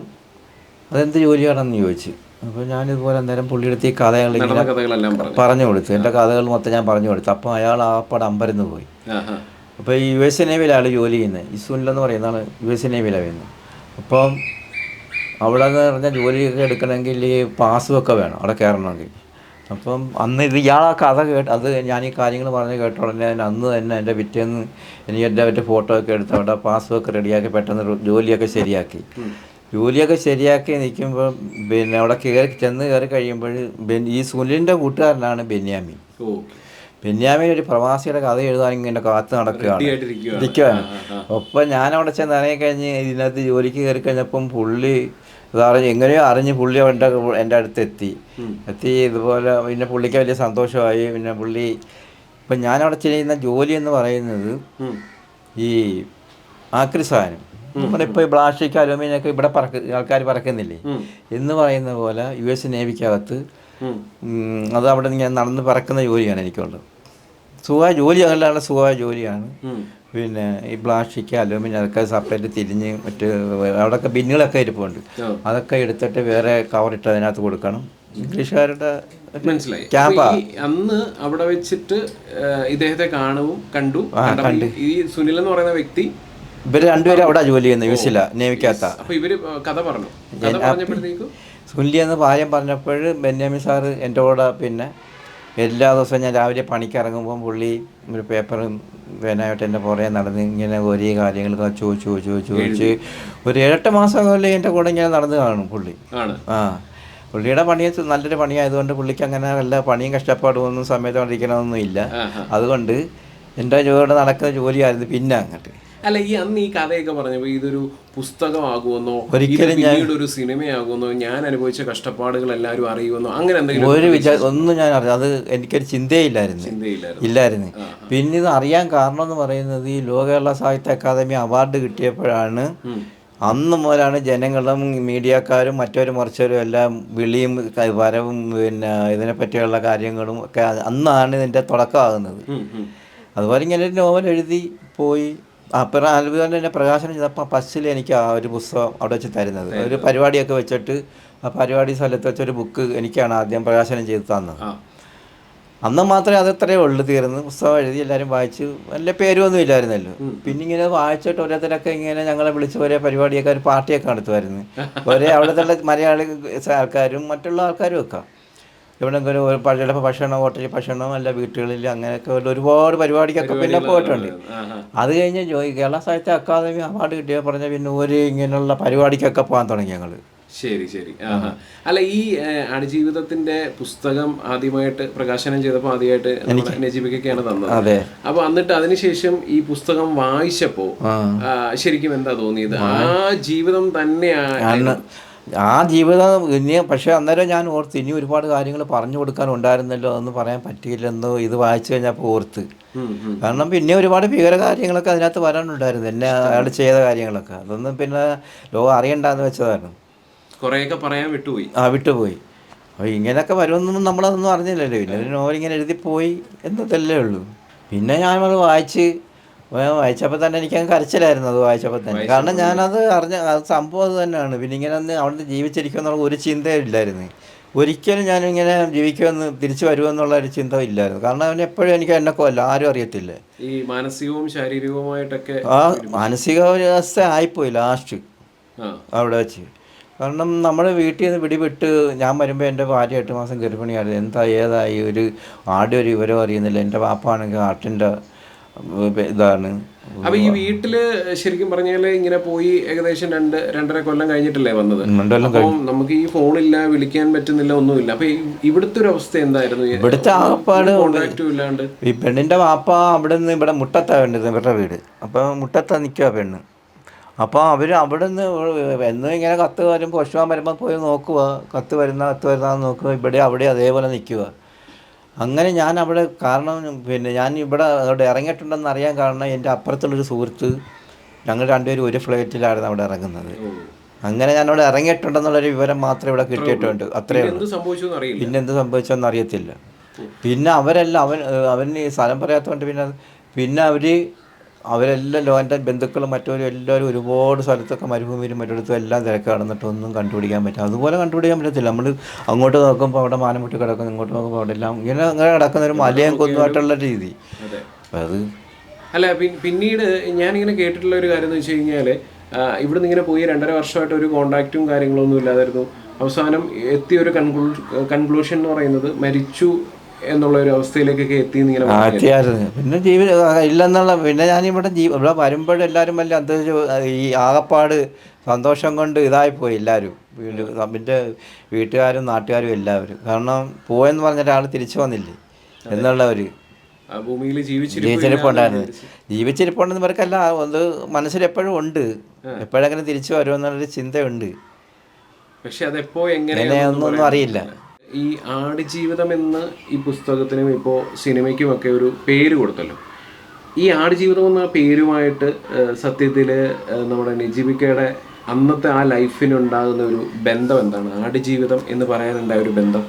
അതെന്ത് ജോലിയാണെന്ന് ചോദിച്ചു. അപ്പോൾ ഞാനിതുപോലെ അന്നേരം പുള്ളിയെടുത്ത് ഈ കഥകൾ പറഞ്ഞു. കൊടുത്തു. എന്റെ കഥകൾ മൊത്തം ഞാൻ പറഞ്ഞു കൊടുത്തു. അപ്പോൾ അയാൾ ആ പടം അമ്പരന്ന് പോയി. അപ്പം അപ്പോൾ ഈ യു എസ് നേവിയിലാണ് ജോലി ചെയ്യുന്നത്. ഇസുനിലെന്ന് പറയുന്ന ആൾ യു എസ് നേവിയിലാണ് വരുന്നത്. അപ്പം അവിടെ എന്ന് പറഞ്ഞാൽ ജോലിയൊക്കെ എടുക്കണമെങ്കിൽ ഈ പാസ്സുമൊക്കെ വേണം. അവിടെ കയറണമെങ്കിൽ. അപ്പം അന്ന് ഇത് ഇയാൾ ആ കഥ കേട്ട് അത് ഞാൻ ഈ കാര്യങ്ങൾ പറഞ്ഞ് കേട്ട ഉടനെ അന്ന് തന്നെ എന്റെ പിറ്റേന്ന് എനിക്ക് എന്റെ മറ്റേ ഫോട്ടോ ഒക്കെ എടുത്ത് അവിടെ പാസ്ബുക്ക് റെഡിയാക്കി പെട്ടെന്ന് ജോലിയൊക്കെ ശരിയാക്കി. ജോലിയൊക്കെ ശരിയാക്കി നിൽക്കുമ്പോൾ പിന്നെ അവിടെ കയറി ചെന്ന് കയറി കഴിയുമ്പോൾ ഈ സുനിലിന്റെ കൂട്ടുകാരനാണ് ബെന്യാമി. ബെന്യാമി ബെന്യാമിൻ ഒരു പ്രവാസിയുടെ കഥ എഴുതാൻ ഇങ്ങനെ കാത്ത് നടക്കുകയാണ്. ഇരിക്കുവാണ് ഇരിക്കുകയാണ്. ഒപ്പം ഞാൻ അവിടെ ചെന്ന് ഇറങ്ങി കഴിഞ്ഞ് ഇതിനകത്ത് ജോലിക്ക് കയറി കഴിഞ്ഞപ്പം പുള്ളി ഇതറിഞ്ഞ് എങ്ങനെയോ അറിഞ്ഞ് പുള്ളി എന്റെ എന്റെ അടുത്ത് എത്തി എത്തി ഇതുപോലെ പിന്നെ പുള്ളിക്ക് വലിയ സന്തോഷമായി. പിന്നെ പുള്ളി ഇപ്പം ഞാനവിടെ ചെയ്യുന്ന ജോലി എന്ന് പറയുന്നത് ഈ ആക്രി സാധനം. നമ്മുടെ ഇപ്പോൾ പ്ലാസ്റ്റിക് അലുമിനിയം ഒക്കെ ഇവിടെ പറക്ക ആൾക്കാർ പറക്കുന്നില്ലേ? എന്ന് പറയുന്ന പോലെ യു എസ് നേവിക്കകത്ത് അത് അവിടെ ഇങ്ങനെ നടന്ന് പറക്കുന്ന ജോലിയാണ് എനിക്കുള്ളത്. സുഖമായ ജോലി അങ്ങനെയുള്ള സുഖമായ ജോലിയാണ്. പിന്നെ ഈ പ്ലാസ്റ്റിക് അലൂമിനിയം അതൊക്കെ സെപ്പറേറ്റ് തിരിഞ്ഞ് മറ്റ് അവിടെയൊക്കെ ബിന്നുകളൊക്കെ ഇരിപ്പുണ്ട് അതൊക്കെ എടുത്തിട്ട് വേറെ കവറിട്ട് അതിനകത്ത് കൊടുക്കണം. ഇംഗ്ലീഷുകാരുടെ മനസ്സിലായി. അന്ന് അവിടെ വെച്ചിട്ട് ഇദ്ദേഹത്തെ കാണുവും കണ്ടു. ഈ സുനിൽ എന്ന് പറയുന്ന വ്യക്തി ഇവർ രണ്ടുപേരും അവിടെ ജോലി ചെയ്യുന്നത് യു നിയമിക്കാത്ത അപ്പൊ ഇവർ കഥ പറഞ്ഞു. കഥ പറഞ്ഞപ്പോഴത്തേക്കും? സുനിലി എന്ന് പായം പറഞ്ഞപ്പോൾ ബെന്യാമി സാറ് എന്റെ കൂടെ പിന്നെ എല്ലാ ദിവസവും ഞാൻ രാവിലെ പണിക്ക് ഇറങ്ങുമ്പോൾ പുള്ളി ഒരു പേപ്പറും പേനായിട്ട് എന്റെ പുറകെ നടന്ന് ഇങ്ങനെ ഒരേ കാര്യങ്ങളൊക്കെ ചോദിച്ചു ചോദിച്ചു ചോദിച്ചു ഒരു ഏഴെട്ട് മാസം കൊല്ലം എന്റെ കൂടെ ഇങ്ങനെ നടന്ന് കാണും പുള്ളി. ആ. പുള്ളിയുടെ പണി നല്ലൊരു പണിയായതുകൊണ്ട് പുള്ളിക്ക് അങ്ങനെ വല്ല പണിയും കഷ്ടപ്പാടും ഒന്നും സമയത്ത് കൊണ്ടിരിക്കണമെന്നൊന്നും ഇല്ല അതുകൊണ്ട് എന്റെ ജോലിയുടെ നടക്കുന്ന ജോലിയായിരുന്നു പിന്നെ അങ്ങോട്ട്. അല്ല ഈ അന്ന് ഈ കഥയൊക്കെ പറഞ്ഞപ്പോ ഇതൊരു പുസ്തകമാകുമെന്നോ ഒരിക്കലും പിന്നീട് ഒരു സിനിമയാകുമെന്നോ ഞാൻ അനുഭവിച്ച കഷ്ടപ്പാടുകൾ എല്ലാവരും അറിയുമെന്നോ അങ്ങനെ എന്തെങ്കിലും ഒരു വിചാരം ഒന്നും ഞാൻ അറിയാം അത് എനിക്കൊരു ചിന്തയില്ലായിരുന്നു. ചിന്തയില്ലായിരുന്നു. ഇല്ലായിരുന്നു. പിന്നെ ഇത് അറിയാൻ കാരണം എന്ന് പറയുന്നത് ഈ ലോകകേരള സാഹിത്യ അക്കാദമി അവാർഡ് കിട്ടിയപ്പോഴാണ്. അന്ന് മുതലാണ് ജനങ്ങളും മീഡിയക്കാരും മറ്റവരും മറിച്ചവരും എല്ലാം വിളിയും വരവും പിന്നെ ഇതിനെപ്പറ്റിയുള്ള കാര്യങ്ങളും ഒക്കെ അന്നാണ് ഇതിന്റെ തുടക്കമാകുന്നത്. അതുപോലെ ഇങ്ങനെ ഒരു നോവൽ എഴുതി പോയി. അപ്പം അതുപോലെ തന്നെ പ്രകാശനം ചെയ്തപ്പോൾ ഫസ്റ്റിൽ എനിക്ക് ആ ഒരു പുസ്തകം അവിടെ വെച്ച് തരുന്നത്. ഒരു പരിപാടിയൊക്കെ വെച്ചിട്ട് ആ പരിപാടി സ്ഥലത്ത് വെച്ചൊരു ബുക്ക് എനിക്കാണ് ആദ്യം പ്രകാശനം ചെയ്ത് തന്നത്. അന്ന് മാത്രമേ അതത്രേ ഉള്ളു തീർന്ന്. പുസ്തകം എഴുതി എല്ലാവരും വായിച്ചു വലിയ പേരുമൊന്നും ഇല്ലായിരുന്നല്ലോ. പിന്നെ ഇങ്ങനെ വായിച്ചിട്ട് ഓരോരുത്തരൊക്കെ ഇങ്ങനെ ഞങ്ങളെ വിളിച്ച് ഒരേ പരിപാടിയൊക്കെ ഒരു പാർട്ടിയൊക്കെ നടത്തുമായിരുന്നു. ഒരേ അവിടുത്തെ മലയാളി ആൾക്കാരും മറ്റുള്ള ആൾക്കാരും ഒക്കെ. എവിടെയെങ്കിലും ഒരു ചിലപ്പോൾ ഭക്ഷണം ഹോട്ടലിൽ ഭക്ഷണം അല്ല വീട്ടുകളിൽ അങ്ങനെയൊക്കെ ഒരുപാട് പരിപാടിക്കൊക്കെ പിന്നെ പോയിട്ടുണ്ട്. അത് കഴിഞ്ഞ് ജോയി കേരള സാഹിത്യ അക്കാദമി അവാർഡ് കിട്ടിയ പറഞ്ഞ പിന്നെ ഒരു ഇങ്ങനെയുള്ള പരിപാടിക്കൊക്കെ പോകാൻ തുടങ്ങി ഞങ്ങൾ ശരി ശരി. ആഹാ. അല്ല ഈ അണുജീവിതത്തിന്റെ പുസ്തകം ആദ്യമായിട്ട് പ്രകാശനം ചെയ്തപ്പോൾ ആദ്യമായിട്ട് നജീബിക്കൊക്കെയാണ് തന്നത്. അപ്പൊ എന്നിട്ട് അതിനുശേഷം ഈ പുസ്തകം വായിച്ചപ്പോ ശരിക്കും എന്താ തോന്നിയത്? ആ ജീവിതം തന്നെയാണ് ആ ജീവിതം ഇനി പക്ഷേ അന്നേരം ഞാൻ ഓർത്ത് ഇനി ഒരുപാട് കാര്യങ്ങൾ പറഞ്ഞു കൊടുക്കാൻ ഉണ്ടായിരുന്നല്ലോ എന്ന് പറയാൻ പറ്റിയില്ലെന്നോ ഇത് വായിച്ചു കഴിഞ്ഞപ്പോൾ ഓർത്ത്. കാരണം പിന്നെ ഒരുപാട് ഭീകര കാര്യങ്ങളൊക്കെ അതിനകത്ത് വരാനുണ്ടായിരുന്നു. എന്നെ അയാൾ ചെയ്ത കാര്യങ്ങളൊക്കെ. അതൊന്നും പിന്നെ ലോകം അറിയണ്ടെന്ന് വെച്ചതായിരുന്നു. കുറേയൊക്കെ പറയാൻ വിട്ടുപോയി. ആ വിട്ടുപോയി. അപ്പോൾ ഇങ്ങനെയൊക്കെ വരുമെന്നൊന്നും നമ്മളതൊന്നും അറിഞ്ഞില്ലല്ലോ. പിന്നെ ഇങ്ങനെ എഴുതിപ്പോയി എന്നതല്ലേ ഉള്ളൂ. പിന്നെ ഞാനത് വായിച്ച് വായിച്ചപ്പോൾ തന്നെ എനിക്കങ്ങ് കരച്ചിലായിരുന്നു അത് വായിച്ചപ്പോൾ തന്നെ. കാരണം ഞാനത് അറിഞ്ഞ സംഭവം അത് തന്നെയാണ്. പിന്നെ ഇങ്ങനെ ഒന്ന് അവിടെ ജീവിച്ചിരിക്കുമെന്നുള്ള ഒരു ചിന്തയില്ലായിരുന്നു ഒരിക്കലും ഞാനിങ്ങനെ ജീവിക്കുമെന്ന് തിരിച്ചു വരുമെന്നുള്ള ഒരു ചിന്ത ഇല്ലായിരുന്നു. കാരണം അവൻ എപ്പോഴും എനിക്ക് എന്നെ കൊല്ല ആരും അറിയത്തില്ല. ഈ മാനസികവും ശാരീരികവുമായിട്ടൊക്കെ ആ മാനസിക അവസ്ഥ ആയിപ്പോയി ലാസ്റ്റ് അവിടെ വെച്ച്. കാരണം നമ്മൾ വീട്ടിൽ നിന്ന് പിടിപെട്ട് ഞാൻ വരുമ്പോൾ എന്റെ ഭാര്യ എട്ട് മാസം ഗർഭിണിയായിരുന്നു എന്താ ഏതായി ഒരു ആടെ ഒരു വിവരം അറിയുന്നില്ല. എന്റെ പാപ്പാണെങ്കിൽ ഹാർട്ടിന്റെ ഇതാണ്. അപ്പൊ ഈ വീട്ടിൽ ശരിക്കും പറഞ്ഞാൽ ഇങ്ങനെ പോയി ഏകദേശം രണ്ട് രണ്ടര കൊല്ലം കഴിഞ്ഞിട്ടല്ലേ വന്നത്? അപ്പം നമുക്ക് ഈ ഫോണില്ല വിളിക്കാൻ പറ്റുന്നില്ല ഒന്നുമില്ല. അപ്പൊ ഇവിടുത്തെ ഒരു അവസ്ഥ എന്തായിരുന്നു? ഇവിടുത്തെ ആകപ്പാട് കോണ്ടാക്റ്റും ഇല്ലാണ്ട്. ഈ പെണ്ണിന്റെ വാപ്പ അവിടെ നിന്ന് ഇവിടെ മുട്ടത്താ വേണ്ടത് ഇവരുടെ വീട്. അപ്പൊ മുട്ടത്താ നിൽക്കുക പെണ്ണ്. അപ്പോൾ അവർ അവിടെ നിന്ന് എന്നും ഇങ്ങനെ കത്ത് വരുമ്പോൾ ഭക്ഷണം വരുമ്പോൾ പോയി നോക്കുക കത്ത് വരുന്ന കത്ത് വരുന്ന നോക്കുക ഇവിടെ അവിടെ അതേപോലെ നിൽക്കുക അങ്ങനെ ഞാൻ അവിടെ കാരണം പിന്നെ ഞാൻ ഇവിടെ അവിടെ ഇറങ്ങിയിട്ടുണ്ടെന്ന് അറിയാൻ കാരണം എന്റെ അപ്പുറത്തുള്ളൊരു സുഹൃത്ത് ഞങ്ങൾ രണ്ടുപേരും ഒരു ഫ്ലൈറ്റിലായിരുന്നു അവിടെ ഇറങ്ങുന്നത്. അങ്ങനെ ഞാൻ അവിടെ ഇറങ്ങിയിട്ടുണ്ടെന്നുള്ളൊരു വിവരം മാത്രമേ ഇവിടെ കിട്ടിയിട്ടുണ്ട് അത്രയേ ഉള്ളൂ. പിന്നെ എന്ത് സംഭവിച്ചോന്ന് അറിയത്തില്ല. പിന്നെ അവരെല്ലാം അവൻ അവന് സ്ഥലം പറയാത്തതുകൊണ്ട് പിന്നെ പിന്നെ അവർ അവരെല്ലാം ലോ എന്റെ ബന്ധുക്കളും മറ്റവരും എല്ലാവരും ഒരുപാട് സ്ഥലത്തൊക്കെ മരുഭൂമിയിലും മറ്റിടത്തും എല്ലാം തിരക്ക് ഒന്നും കണ്ടുപിടിക്കാൻ പറ്റും അതുപോലെ കണ്ടുപിടിക്കാൻ പറ്റത്തില്ല. നമ്മൾ അങ്ങോട്ട് നോക്കുമ്പോൾ അവിടെ മാനം മുട്ടി കിടക്കുന്നു ഇങ്ങോട്ട് നോക്കുമ്പോൾ അവിടെ എല്ലാം ഇങ്ങനെ അങ്ങനെ കിടക്കുന്ന ഒരു മലയും കൊന്നുമായിട്ടുള്ള രീതി. അതെ. അല്ല പിന്നീട് ഞാനിങ്ങനെ കേട്ടിട്ടുള്ള ഒരു കാര്യം എന്ന് വെച്ച് കഴിഞ്ഞാൽ ഇവിടുന്ന് ഇങ്ങനെ പോയി രണ്ടര വർഷമായിട്ട് ഒരു കോണ്ടാക്റ്റും കാര്യങ്ങളൊന്നും ഇല്ലാതായിരുന്നു. അവസാനം എത്തിയ ഒരു കൺക്ലൂ കൺക്ലൂഷൻ എന്ന് പറയുന്നത് മരിച്ചു എന്നുള്ള ഒരു അവസ്ഥയിലേക്കൊക്കെ എത്തി പിന്നെ ജീവി ഇല്ലെന്നുള്ള പിന്നെ ഞാനിവിടെ ജീ ഇവിടെ വരുമ്പോഴെല്ലാവരും വലിയ അന്തരിച്ച് ഈ ആകപ്പാട് സന്തോഷം കൊണ്ട് ഇതായിപ്പോയി എല്ലാവരും. വീട് വീട്ടുകാരും നാട്ടുകാരും എല്ലാവരും. കാരണം പോയെന്ന് പറഞ്ഞ ഒരാൾ തിരിച്ചു വന്നില്ലേ? എന്നുള്ളവർ ഭൂമിയിൽ ജീവിച്ചിരിപ്പ് ജീവിച്ചിരിപ്പുണ്ടായിരുന്നു. ജീവിച്ചിരിപ്പുണ്ടെന്ന് ഇവർക്കല്ല അത് മനസ്സിൽ എപ്പോഴും ഉണ്ട് എപ്പോഴെങ്കിലും തിരിച്ചു വരുമെന്നുള്ളൊരു ചിന്തയുണ്ട്. പക്ഷെ അതെപ്പോ എങ്ങനെ എങ്ങനെയൊന്നും അറിയില്ല. ഈ ആടുജീവിതം എന്ന് ഈ പുസ്തകത്തിനും ഇപ്പോൾ സിനിമയ്ക്കുമൊക്കെ ഒരു പേര് കൊടുത്തല്ലോ. ഈ ആടുജീവിതം എന്ന പേരുമായിട്ട് സത്യത്തിൽ നമ്മുടെ നിജിബിക്കയുടെ അന്നത്തെ ആ ലൈഫിനുണ്ടാകുന്ന ഒരു ബന്ധം എന്താണ്? ആടുജീവിതം എന്ന് പറയാനുണ്ടായ ഒരു ബന്ധം.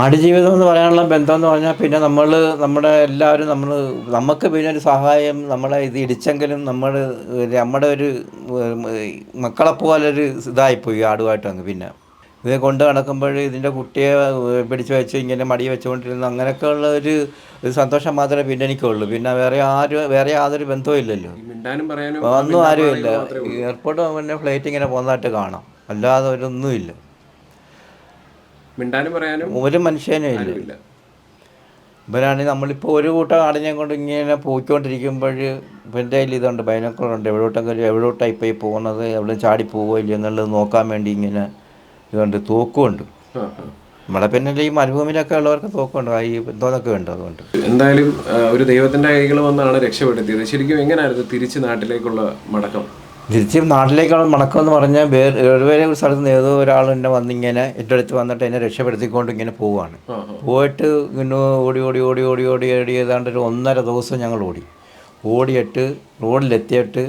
ആടുജീവിതം എന്ന് പറയാനുള്ള ബന്ധം എന്ന് പറഞ്ഞാൽ പിന്നെ നമ്മൾ നമ്മുടെ എല്ലാവരും നമ്മൾ നമുക്ക് പിന്നെ ഒരു സഹായം നമ്മളെ ഇത് ഇടിച്ചെങ്കിലും നമ്മൾ നമ്മുടെ ഒരു മക്കളെപ്പോലൊരു മക്കളെ പോലൊരു ഇതായിപ്പോയി ആടുമായിട്ട് അങ്ങ് പിന്നെ. ഇത് കൊണ്ട് നടക്കുമ്പോൾ ഇതിന്റെ കുട്ടിയെ പിടിച്ചു വെച്ച് ഇങ്ങനെ മടി വെച്ചുകൊണ്ടിരുന്ന അങ്ങനെയൊക്കെ ഉള്ള ഒരു സന്തോഷം മാത്രമേ പിന്നെ എനിക്കുള്ളൂ. പിന്നെ വേറെ ആരും വേറെ യാതൊരു ബന്ധവും ഇല്ലല്ലോ. ഒന്നും ആരുമില്ല എയർപോർട്ട് പിന്നെ ഫ്ലൈറ്റ് ഇങ്ങനെ പോകുന്നതായിട്ട് കാണാം. അല്ലാതെ ഒരൊന്നുമില്ല മിണ്ടാനും പറയാനും ഒരു മനുഷ്യനും ഇല്ല. ഇവരാണെങ്കിൽ നമ്മളിപ്പോൾ ഒരു കൂട്ടം ആടിനെ കൊണ്ട് ഇങ്ങനെ പോയിക്കൊണ്ടിരിക്കുമ്പോൾ ഇവന്റെ കയ്യിൽ ഇതുണ്ട് ബൈനക്കുളുണ്ട് എവിടോട്ടെങ്കിലും എവിടോട്ടാണ് ഇപ്പോൾ ഈ പോകുന്നത്? എവിടെ ചാടി പോവോ ഇല്ലെന്നുള്ളത് നോക്കാൻ വേണ്ടി ഇങ്ങനെ ഇതുണ്ട് തോക്കുമുണ്ട്. നമ്മളെ പിന്നെ ഈ മരുഭൂമിയിലൊക്കെ ഉള്ളവർക്ക് തോക്കുണ്ട്. ഈ എന്തോന്നൊക്കെ ഉണ്ട് അതുകൊണ്ട്. എന്തായാലും ഒരു ദൈവത്തിന്റെ കൈകൾ വന്നാണ് രക്ഷപ്പെടുത്തിയത്. ശരിക്കും എങ്ങനെയായിരുന്നു തിരിച്ച് നാട്ടിലേക്കുള്ള മടക്കം? തിരിച്ച് നാട്ടിലേക്കുള്ള മടക്കം എന്ന് പറഞ്ഞാൽ വേറെ ഒരു സ്ഥലത്ത് നിന്ന് ഏതോ ഒരാൾ എന്നെ വന്നിങ്ങനെ എന്റെ അടുത്ത് വന്നിട്ട് എന്നെ രക്ഷപ്പെടുത്തിക്കൊണ്ട് ഇങ്ങനെ പോവുകയാണ്. പോയിട്ട് ഇങ്ങനെ ഓടി ഓടി ഓടി ഓടി ഓടി ഓടി ഏതാണ്ട് ഒരു ഒന്നര ദിവസം ഞങ്ങൾ ഓടി. ഓടിയിട്ട് റോഡിലെത്തിയിട്ട്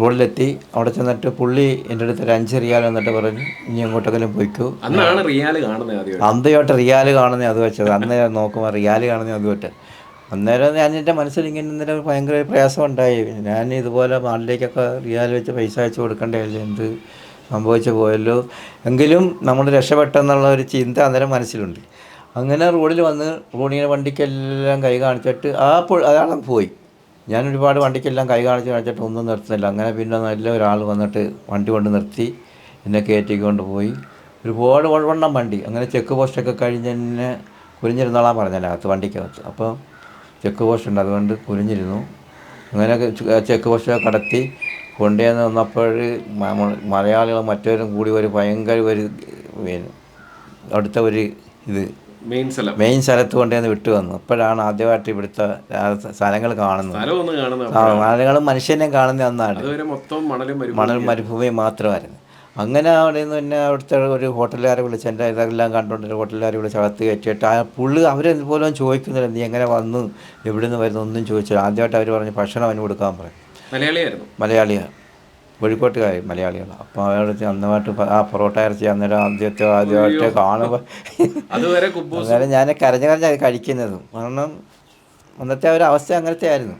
റോഡിലെത്തി. അവിടെ ചെന്നിട്ട് പുള്ളി എന്റെ അടുത്ത് ഒരു അഞ്ച് റിയാൽ എന്നിട്ട് പറഞ്ഞു ഇനി എങ്ങോട്ടെങ്കിലും പോയിക്കോ. അന്നാണ് റിയാൽ കാണുന്നത് അന്തയോട്ട് റിയാൽ കാണുന്ന അത് വെച്ചത്. അന്ന് നോക്കുമ്പോൾ റിയാൽ കാണുന്ന അത് വെച്ചത് അന്നേരം ഞാൻ എന്റെ മനസ്സിൽ ഇങ്ങനെ ഇന്നലെ ഭയങ്കര പ്രയാസം ഉണ്ടായി. ഞാൻ ഇതുപോലെ നാട്ടിലേക്കൊക്കെ റിയാൽ വെച്ച് പൈസ അയച്ചു കൊടുക്കേണ്ടതല്ലേ എന്ത് സംഭവിച്ചു പോയല്ലോ? എങ്കിലും നമ്മൾ രക്ഷപ്പെട്ടെന്നുള്ള ഒരു ചിന്ത അന്നേരം മനസ്സിലുണ്ട്. അങ്ങനെ റോഡിൽ വന്ന് റോഡിങ്ങനെ വണ്ടിക്കെല്ലാം കൈ കാണിച്ചിട്ട് ആ അതാണ് പോയി. ഞാൻ ഒരുപാട് വണ്ടിക്കെല്ലാം കൈ കാണിച്ച് കാണിച്ചിട്ട് ഒന്നും നിർത്തുന്നില്ല. അങ്ങനെ പിന്നെ നല്ല ഒരാൾ വന്നിട്ട് വണ്ടി കൊണ്ട് നിർത്തി എന്നെ കയറ്റിക്കൊണ്ട് പോയി. ഒരുപാട് വണ്ണം വണ്ടി. അങ്ങനെ ചെക്ക് പോസ്റ്റൊക്കെ കഴിഞ്ഞ് എന്നെ കുരിഞ്ഞിരുന്നോളാൻ പറഞ്ഞതിനകത്ത് വണ്ടിക്കകത്ത്. അപ്പോൾ ചെക്ക് പോസ്റ്റ് ഉണ്ട് അതുകൊണ്ട് കുരിഞ്ഞിരുന്നു അങ്ങനെ ചെക്ക് പോസ്റ്റൊക്കെ കടത്തി കൊണ്ടുവന്ന് വന്നപ്പോൾ മലയാളികളും മറ്റവരും കൂടി ഒരു ഭയങ്കര ഒരു അടുത്ത ഒരു ഇത് മെയിൻ സ്ഥലം. മെയിൻ സ്ഥലത്ത് കൊണ്ടുവന്ന് വിട്ടു വന്നു. അപ്പോഴാണ് ആദ്യമായിട്ട് ഇവിടുത്തെ സ്ഥലങ്ങൾ കാണുന്നത്. സ്ഥലം ഒന്ന് കാണുന്ന ആ മലയാളം മനുഷ്യനെ കാണുന്ന അന്നാണ്. വരും മണൽ മരുഭൂമി മാത്രമായിരുന്നു. അങ്ങനെ അവിടെ നിന്ന് പിന്നെ അവിടുത്തെ ഒരു ഹോട്ടലുകാരെ വിളിച്ച് എന്റെ ഇതെല്ലാം കണ്ടുകൊണ്ട് ഹോട്ടലുകാരെ വിളിച്ച് അകത്ത് കയറ്റിയിട്ട് ആ പുള്ളി അവരെപ്പോലും ചോദിക്കുന്നില്ല. നീ എങ്ങനെ വന്നു? എവിടെ നിന്ന് വരുന്നു? ഒന്നും ചോദിച്ചില്ല. ആദ്യമായിട്ട് അവർ പറഞ്ഞു ഭക്ഷണം അവന് കൊടുക്കാൻ പറയും മലയാളിയായിരുന്നു. മലയാളിയാണ്. കോഴിക്കോട്ടുകാർ മലയാളികൾ അപ്പോൾ അവരുടെ അന്നുമായിട്ട് ആ പൊറോട്ട ഇറച്ചി അന്നേരം ആദ്യത്തെ ആദ്യമായിട്ട് കാണുമ്പോൾ അതുവരെ അന്നേരം ഞാൻ കരഞ്ഞ കരഞ്ഞ കഴിക്കുന്നതും. കാരണം അന്നത്തെ ഒരു അവസ്ഥ അങ്ങനത്തെ ആയിരുന്നു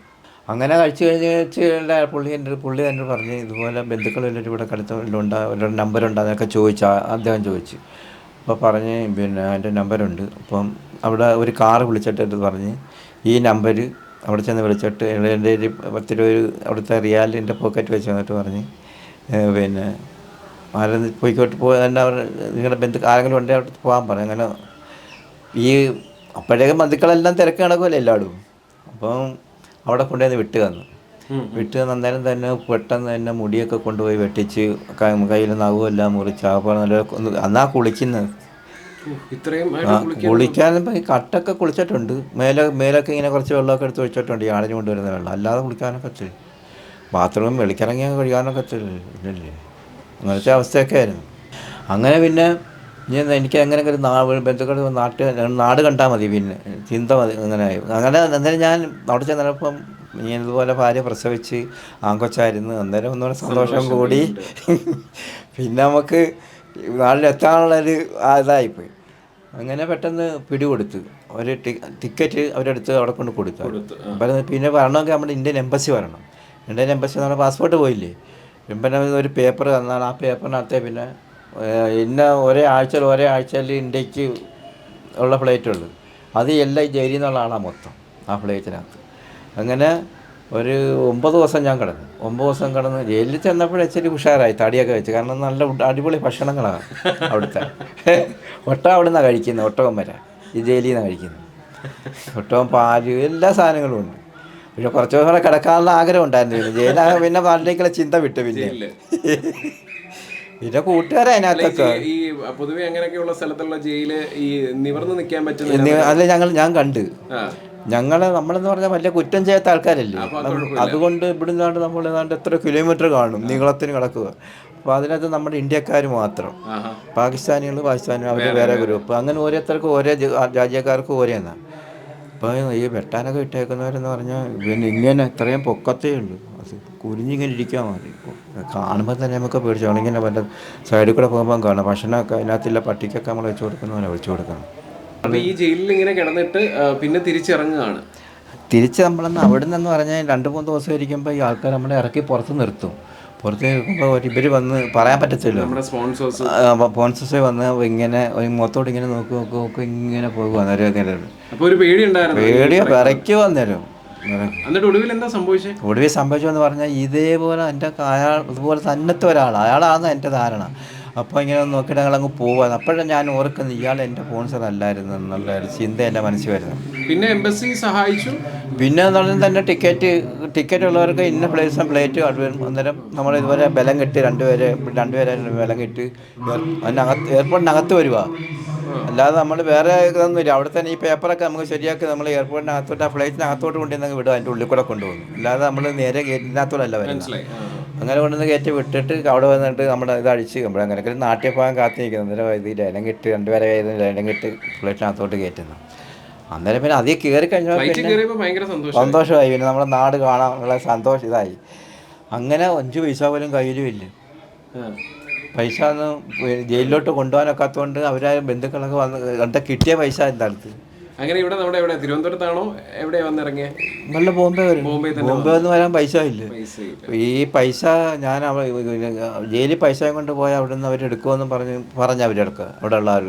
അങ്ങനെ കഴിച്ചു കഴിഞ്ഞ് കഴിച്ച് പുള്ളി എന്റെ പുള്ളി എന്നോട് പറഞ്ഞ് ഇതുപോലെ ബന്ധുക്കൾ എല്ലാവരും ഇവിടെ കടുത്തുണ്ട് ഒരു നമ്പർ ഉണ്ട്? അതൊക്കെ ചോദിച്ചു അദ്ദേഹം ചോദിച്ചു. അപ്പോൾ പറഞ്ഞ് പിന്നെ എന്റെ നമ്പരുണ്ട് അപ്പം അവിടെ ഒരു കാറ് വിളിച്ചിട്ട് പറഞ്ഞ് ഈ നമ്പർ അവിടെ ചെന്ന് വിളിച്ചിട്ട് എന്റെ ഒരു പത്ത് രൂപ ഒരു അവിടുത്തെ റിയാൽ എന്റെ പോക്കറ്റ് വെച്ച് വന്നിട്ട് പറഞ്ഞ് പിന്നെ ആരും പോയിക്കോട്ട് പോയി അവർ നിങ്ങളുടെ ബന്ധു ആരെങ്കിലും ഉണ്ടെങ്കിൽ അവിടെ പോകാൻ പറഞ്ഞു അങ്ങനെ ഈ അപ്പോഴേക്കും ബന്ധുക്കളെല്ലാം തിരക്ക് നടക്കുമല്ലോ എല്ലായിടും അപ്പം അവിടെ കൊണ്ടുവന്ന് വിട്ട് തന്നു. വിട്ട് തന്ന അന്നേരം തന്നെ പെട്ടെന്ന് തന്നെ മുടിയൊക്കെ കൊണ്ടുപോയി വെട്ടിച്ച് കയ്യിൽ നഖമെല്ലാം മുറിച്ച് അപ്പോൾ നല്ല അന്നാ കുളിക്കുന്നത് ഇത്രയും കുളിക്കാൻ കുളിക്കാൻ കട്ടൊക്കെ കുളിച്ചിട്ടുണ്ട്. മേലെ മേലൊക്കെ ഇങ്ങനെ കുറച്ച് വെള്ളമൊക്കെ എടുത്ത് വെച്ചിട്ടുണ്ട്. ഈ ആടിന് കൊണ്ടുവരുന്ന വെള്ളം. അല്ലാതെ കുളിക്കാനൊക്കെ ചെയ്യും ബാത്റൂം വെളിക്കിറങ്ങി കഴുകാനൊക്കെ ഇല്ലല്ലേ? അങ്ങനത്തെ അവസ്ഥയൊക്കെ ആയിരുന്നു. അങ്ങനെ പിന്നെ ഞാൻ എനിക്ക് ഒരു നാ ബന്ധുക്കൾ നാട്ട് നാട് കണ്ടാൽ മതി. പിന്നെ ചിന്ത മതി. അങ്ങനെ അങ്ങനെ അന്നേരം ഞാൻ അവിടെ ചെന്നപ്പം ഞാൻ ഇതുപോലെ ഭാര്യ പ്രസവിച്ച് ആങ്കൊച്ചായിരുന്നു അന്നേരം ഒന്നുകൂടെ സന്തോഷം കൂടി. പിന്നെ നമുക്ക് നാട്ടിലെത്താനുള്ളൊരു ഇതായിപ്പോയി. അങ്ങനെ പെട്ടെന്ന് പിടികൊടുത്ത്. ഒരു ടിക്കറ്റ് അവരെടുത്ത് അവിടെ കൊണ്ട് കൊടുത്തു. അപ്പം പിന്നെ വരണമെങ്കിൽ നമ്മുടെ ഇന്ത്യൻ എംബസി വരണം. ഇന്ത്യൻ എംബസി നമ്മുടെ പാസ്പോർട്ട് പോയില്ലേ? പിന്നെ ഒരു പേപ്പർ തന്നാണ്. ആ പേപ്പറിനകത്തെ പിന്നെ ഇന്ന ഒരേ ആഴ്ചയിൽ ഒരേ ആഴ്ചയിൽ ഇന്ത്യയ്ക്ക് ഉള്ള ഫ്ലൈറ്റ് ഉള്ളു അത് എല്ലാം ജയിലിൽ നിന്നുള്ള ആളാണ് മൊത്തം ആ ഫ്ലൈറ്റിനകത്ത്. അങ്ങനെ ഒരു ഒമ്പത് ദിവസം ഞാൻ കിടന്നു. ഒമ്പത് ദിവസം കിടന്ന് ജയിലിൽ ചെന്നപ്പോഴേ ഇച്ചിരി ഉഷാറായി. തടിയൊക്കെ വെച്ച്. കാരണം നല്ല അടിപൊളി ഭക്ഷണങ്ങളാണ് അവിടുത്തെ. ഒട്ട അവിടെ നിന്നാണ് കഴിക്കുന്നത് ഒട്ടകം വരെ. ഈ ജയിലിൽ നിന്നാണ് കഴിക്കുന്നത് ഒട്ടകം പാൽ എല്ലാ സാധനങ്ങളും ഉണ്ട്. പക്ഷെ കുറച്ച് ദിവസം കൂടെ കിടക്കാനുള്ള ആഗ്രഹം ഉണ്ടായിരുന്നു ജയിലാ പിന്നെ പാലിലേക്കുള്ള ചിന്ത വിട്ടു പിന്നെ. പിന്നെ കൂട്ടുകാരെ അതിനകത്തൊക്കെ ഈ പൊതുവെ അങ്ങനെയൊക്കെയുള്ള സ്ഥലത്തുള്ള ജയിൽ ഈ നിവർന്ന് നിൽക്കാൻ പറ്റുന്ന അല്ല ഞങ്ങൾ ഞാൻ കണ്ട്. ആ ഞങ്ങൾ നമ്മളെന്ന് പറഞ്ഞാൽ വലിയ കുറ്റം ചെയ്യാത്ത ആൾക്കാരല്ലേ? അതുകൊണ്ട് ഇവിടെ നിന്നാണ്ട് നമ്മൾ ഏതാണ്ട് എത്ര കിലോമീറ്റർ കാണും നീളത്തിന് കിടക്കുക അപ്പോൾ അതിനകത്ത് നമ്മുടെ ഇന്ത്യക്കാർ മാത്രം. പാകിസ്ഥാനികൾ പാകിസ്ഥാനികൾ അവർ വേറെ ഗ്രൂപ്പ്. അങ്ങനെ ഓരോരുത്തർക്കും ഓരോ രാജ്യക്കാർക്കും ഓരോന്നാണ് അപ്പോൾ ഈ വെട്ടാനൊക്കെ ഇട്ടേക്കുന്നവരെന്ന് പറഞ്ഞാൽ പിന്നെ ഇങ്ങനെ ഇത്രയും പൊക്കത്തേ ഉള്ളൂ അത് കുരിഞ്ഞിങ്ങനെ ഇരിക്കാൻ മതി. കാണുമ്പോൾ തന്നെ നമുക്ക് പേടിച്ചു ഇങ്ങനെ വല്ല സൈഡിൽ കൂടെ പോകുമ്പോൾ കാണാം. ഭക്ഷണമൊക്കെ അതിനകത്തുള്ള പട്ടിക്കൊക്കെ നമ്മൾ വെച്ച് കൊടുക്കുന്നവരെ വെച്ച് കൊടുക്കണം. അപ്പൊ ഈ ജയിലിൽ ഇങ്ങനെ കിടന്നിട്ട് പിന്നെ തിരിച്ചിറങ്ങുകയാണ്. തിരിച്ച് നമ്മളെന്ന് അവിടെ നിന്ന് പറഞ്ഞാൽ രണ്ട് മൂന്ന് ദിവസം ഇരിക്കുമ്പോൾ ഈ ആൾക്കാർ നമ്മളെ ഇറക്കി പുറത്ത് നിർത്തും. പുറത്ത് നിൽക്കുമ്പോൾ ഇവർ വന്ന് പറയാൻ പറ്റത്തില്ല നമ്മുടെ സ്പോൺസേഴ്സ് സ്പോൺസേഴ്സ് വന്ന് ഇങ്ങനെ ഒരു മുഖത്തോട്ട് ഇങ്ങനെ നോക്കി നോക്കി നോക്കി ഇങ്ങനെ പോകുക അപ്പൊ ഒരു പേടി പേടിയ വിറയ്ക്ക് വന്നേരം. ഒടുവിൽ എന്താ സംഭവിച്ചത് ഒടുവിൽ സംഭവിച്ചതെന്ന് പറഞ്ഞാൽ ഇതേപോലെ എന്റെ അയാൾ ഇതുപോലെ തന്നത്തെ ഒരാൾ അയാളാണ് എന്റെ ധാരണ. അപ്പോൾ ഇങ്ങനെ നോക്കിയിട്ട് ഞങ്ങളങ്ങ് പോവാണ്. അപ്പോഴാണ് ഞാൻ ഓർക്കുന്നത് ഇയാൾ എന്റെ സ്പോൺസർ അല്ലായിരുന്നു എന്നുള്ള ഒരു ചിന്ത എന്റെ മനസ്സിൽ വരുന്നത് പിന്നെ എംബസി സഹായിച്ചു? പിന്നെ എന്ന് പറഞ്ഞാൽ തന്നെ ടിക്കറ്റ് ടിക്കറ്റ് ഉള്ളവർക്ക് ഇന്ന പ്ലേസും പ്ലേറ്റ് അന്നേരം നമ്മൾ ഇതുവരെ ബലം കെട്ടി രണ്ടുപേരെ രണ്ടുപേരെ ബലം കെട്ടി അതിനകത്ത് എയർപോർട്ടിനകത്ത് വരുക അല്ലാതെ നമ്മൾ വേറെ ഇതൊന്നുമില്ല അവിടെ തന്നെ ഈ പേപ്പറൊക്കെ നമുക്ക് ശരിയാക്കി നമ്മൾ എയർപോർട്ടിനകത്തോട്ട് ആ ഫ്ലൈറ്റിനകത്തോട്ട് കൊണ്ടുവന്ന് വിടുക അതിന്റെ ഉള്ളിൽ കൂടെ കൊണ്ടുപോകും അല്ലാതെ നമ്മൾ നേരെ ഗേറ്റിനകത്തോടല്ല വരുന്നത്. അങ്ങനെ കൊണ്ടുവന്ന് കയറ്റി വിട്ടിട്ട് അവിടെ വന്നിട്ട് നമ്മുടെ ഇത് അടിച്ച് നമ്മൾ അങ്ങനെ ഒരു നാട്ടിൽ പോകാൻ കാത്തി നിൽക്കുന്നത്. അന്നേരം ഇത് ലൈനം കെട്ട് രണ്ടുപേരെ കയ്യിൽ നിന്ന് ലേലം കിട്ടി ഫ്ലൈറ്റിനകത്തോട്ട് കയറ്റുന്നു. അന്നേരം പിന്നെ അധികം കയറി കഴിഞ്ഞാൽ സന്തോഷമായി. പിന്നെ നമ്മുടെ നാട് കാണാനുള്ള സന്തോഷം ഇതായി. അങ്ങനെ അഞ്ച് പൈസ പോലും കയ്യിലും ഇല്ല. പൈസ ഒന്നും ജയിലിലോട്ട് കൊണ്ടുപോകാനൊക്കാത്തതുകൊണ്ട് അവരായ ബന്ധുക്കളൊക്കെ വന്ന് കണ്ട കിട്ടിയ പൈസ എന്താണ് അടുത്ത്? അങ്ങനെ ഇവിടെ നമ്മുടെ എവിടെ? തിരുവനന്തപുരത്താണോ? എവിടെ വന്നിറങ്ങിയ? നല്ല ബോംബെ വരും. ബോംബെ തന്നെ ബോംബെ വന്ന് വരാൻ പൈസ ഇല്ല. ഈ പൈസ ഞാൻ ജയിലിൽ പൈസ കൊണ്ട് പോയാൽ അവിടെ നിന്ന് അവരെടുക്കുമെന്ന് പറഞ്ഞ് പറഞ്ഞ് അവരെടുക്കുക അവിടെ ഉള്ള ആൾ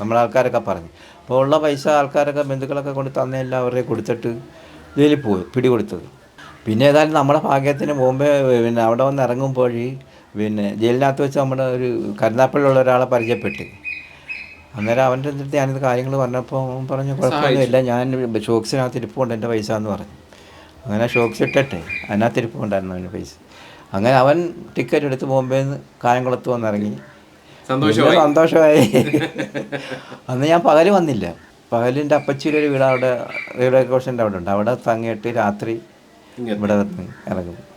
നമ്മളെ ആൾക്കാരൊക്കെ പറഞ്ഞു. അപ്പോൾ ഉള്ള പൈസ ആൾക്കാരൊക്കെ ബന്ധുക്കളൊക്കെ കൊണ്ട് തന്നെയല്ല അവരെ കൊടുത്തിട്ട് ജയിലിൽ പോയി പിടികൊടുത്തത്. പിന്നെ ഏതായാലും നമ്മുടെ ഭാഗ്യത്തിന് ബോംബെ പിന്നെ അവിടെ വന്ന് ഇറങ്ങുമ്പോൾ പിന്നെ ജയിലിനകത്ത് വെച്ച് നമ്മുടെ ഒരു കരുനാപ്പള്ളിയുള്ള ഒരാളെ പരിചയപ്പെട്ട്. അന്നേരം അവന്റെ അടുത്ത് ഞാനിത് കാര്യങ്ങൾ പറഞ്ഞപ്പോൾ അവൻ പറഞ്ഞു കുഴപ്പമൊന്നുമില്ല. ഞാൻ ഷോക്സിനകത്ത് ഇരിപ്പുണ്ട് എന്റെ പൈസ എന്ന് പറഞ്ഞു. അങ്ങനെ ഷോക്സ് ഇട്ടട്ടെ അതിനകത്ത് ഇരിപ്പുണ്ടായിരുന്നു അവന്റെ പൈസ. അങ്ങനെ അവൻ ടിക്കറ്റ് എടുത്ത് ബോംബെയിൽ നിന്ന് കായംകുളത്ത് വന്നിറങ്ങി. സന്തോഷമായി. അന്ന് ഞാൻ പകൽ വന്നില്ല. പകലിന്റെ അപ്പച്ചിയുടെ ഒരു വീട് അവിടെ റെയിൽവേ കോഷന്റെ അവിടെ ഉണ്ട്. അവിടെ തങ്ങിയിട്ട് രാത്രി. ഇവിടെ ഇറങ്ങും.